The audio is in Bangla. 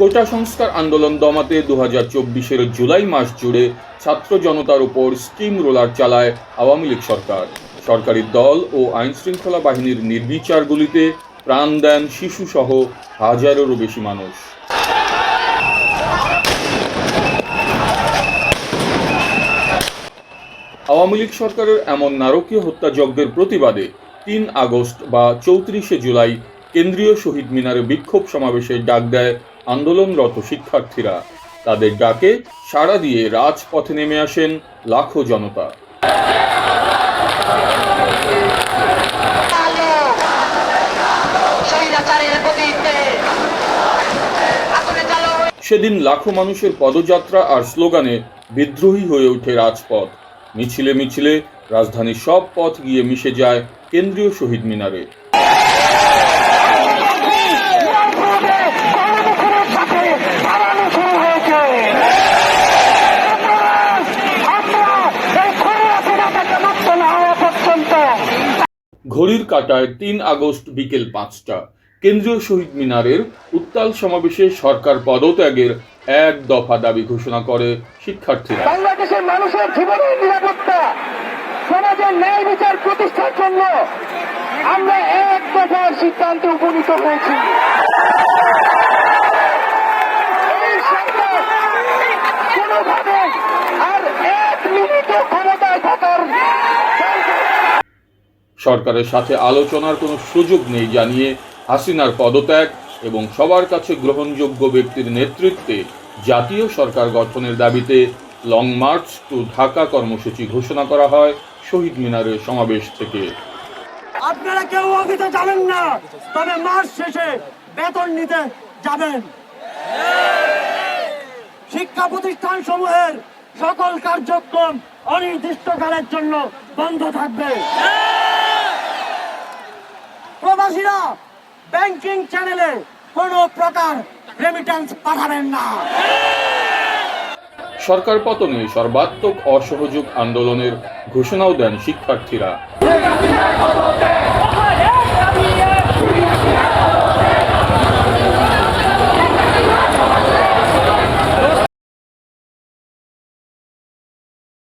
কোটা সংস্কার আন্দোলন দমাতে দু হাজার চব্বিশের জুলাই মাস জুড়ে ছাত্র জনতার উপর স্টিম রোলার চালায় আওয়ামী লীগ সরকার। সরকারি দল ও আইনশৃঙ্খলা বাহিনীর নির্বিচারগুলিতে প্রাণ দেন শিশুসহ হাজারেরও বেশি মানুষ। আওয়ামী লীগ সরকারের এমন নারকীয় হত্যাযজ্ঞের প্রতিবাদে তিন আগস্ট বা চৌত্রিশে জুলাই কেন্দ্রীয় শহীদ মিনারে বিক্ষোভ সমাবেশের ডাক দেয় আন্দোলনরত শিক্ষার্থীরা তাদের ডাকে সাড়া দিয়ে রাজপথে নেমে আসেন লাখো জনতা। সেদিন লাখো মানুষের পদযাত্রা আর স্লোগানে বিদ্রোহী হয়ে ওঠে রাজপথ। মিছিলে মিছিলে রাজধানীর সব পথ গিয়ে মিশে যায় কেন্দ্রীয় শহীদ মিনারে। ঘড়ির কাটায় তিন আগস্ট বিকেল পাঁচটা। কেন্দ্রীয় শহীদ মিনারের উত্তাল সমাবেশে সরকার পদত্যাগের এক দফা দাবি ঘোষণা করে শিক্ষার্থীরা। বাংলাদেশের মানুষের জীবনের নিরাপত্তা, সমাজের ন্যায় বিচার প্রতিষ্ঠার জন্য আমরা এক দফার উপনীত হয়েছি। আর এক মিনিটও ক্ষমতায় সরকারের সাথে আলোচনার কোনো সুযোগ নেই জানিয়ে হাসিনার পদত্যাগ এবং সবার কাছে গ্রহণযোগ্য ব্যক্তির নেতৃত্বে জাতীয় সরকার গঠনের দাবিতে লং মার্চ টু ঢাকা কর্মসূচি ঘোষণা করা হয় শহীদ মিনারের সমাবেশ থেকে। আপনারা কেউ অফিসে যাবেন না, তবে মাস শেষে বেতন নিতে যাবেন। শিক্ষা প্রতিষ্ঠান সমূহের সকল কার্যক্রম অনির্দিষ্টকালের জন্য বন্ধ থাকবে। প্রবাসীরা ব্যাংকিং চ্যানেলে কোনো প্রকার রেমিটেন্স পাঠাবেন না। সরকার পতনে সর্বাত্মক অসহযোগ আন্দোলনের ঘোষণাও দেন শিক্ষার্থীরা।